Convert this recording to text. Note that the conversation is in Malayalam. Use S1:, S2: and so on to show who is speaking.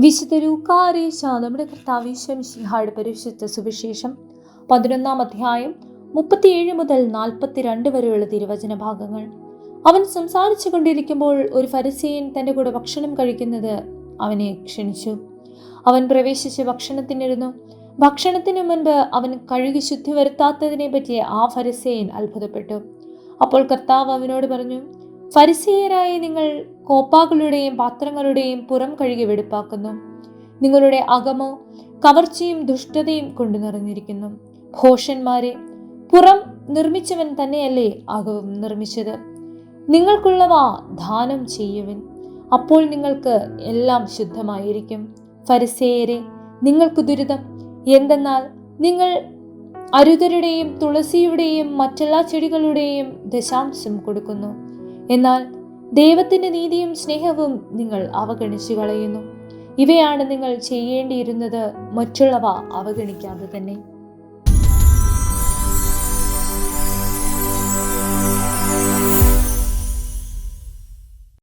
S1: വിശുദ്ധ ലൂക്കാരീശ നമ്മുടെ കർത്താവീശം ശിഹായുടെ പരിശുദ്ധ സുവിശേഷം പതിനൊന്നാം അധ്യായം മുപ്പത്തിയേഴ് മുതൽ നാൽപ്പത്തിരണ്ട് വരെയുള്ള തിരുവചന ഭാഗങ്ങൾ. അവൻ സംസാരിച്ചു കൊണ്ടിരിക്കുമ്പോൾ ഒരു ഫരിസീയൻ തന്റെ കൂടെ ഭക്ഷണം കഴിക്കുന്നത് അവനെ ക്ഷണിച്ചു. അവൻ പ്രവേശിച്ച് ഭക്ഷണത്തിനിരുന്നു. ഭക്ഷണത്തിന് മുൻപ് അവൻ കഴുകി ശുദ്ധി വരുത്താത്തതിനെ പറ്റി ആ ഫരിസേയൻ അത്ഭുതപ്പെട്ടു. അപ്പോൾ കർത്താവ് അവനോട് പറഞ്ഞു ഫരിസേയരായ നിങ്ങൾ കോപ്പാകളുടെയും പാത്രങ്ങളുടെയും പുറം കഴുകി വെടുപ്പാക്കുന്നു. നിങ്ങളുടെ അകമോ കവർച്ചയും ദുഷ്ടതയും കൊണ്ടു നിറഞ്ഞിരിക്കുന്നു. ഭോഷന്മാരെ പുറം നിർമ്മിച്ചവൻ തന്നെയല്ലേ അകവും നിർമ്മിച്ചത്? നിങ്ങൾക്കുള്ളവ ദാനം ചെയ്യുവൻ. അപ്പോൾ നിങ്ങൾക്ക് എല്ലാം ശുദ്ധമായിരിക്കും. ഫരിസേയരെ നിങ്ങൾക്ക് ദുരിതം. എന്തെന്നാൽ നിങ്ങൾ അരുതരുടെയും തുളസിയുടെയും മറ്റെല്ലാ ചെടികളുടെയും ദശാംശം കൊടുക്കുന്നു. എന്നാൽ ദൈവത്തിന്റെ നീതിയും സ്നേഹവും നിങ്ങൾ അവഗണിച്ചു കളയുന്നു ഇവയാണ് നിങ്ങൾ ചെയ്യേണ്ടിയിരുന്നത്. മറ്റുള്ളവ അവഗണിക്കാതെ തന്നെ.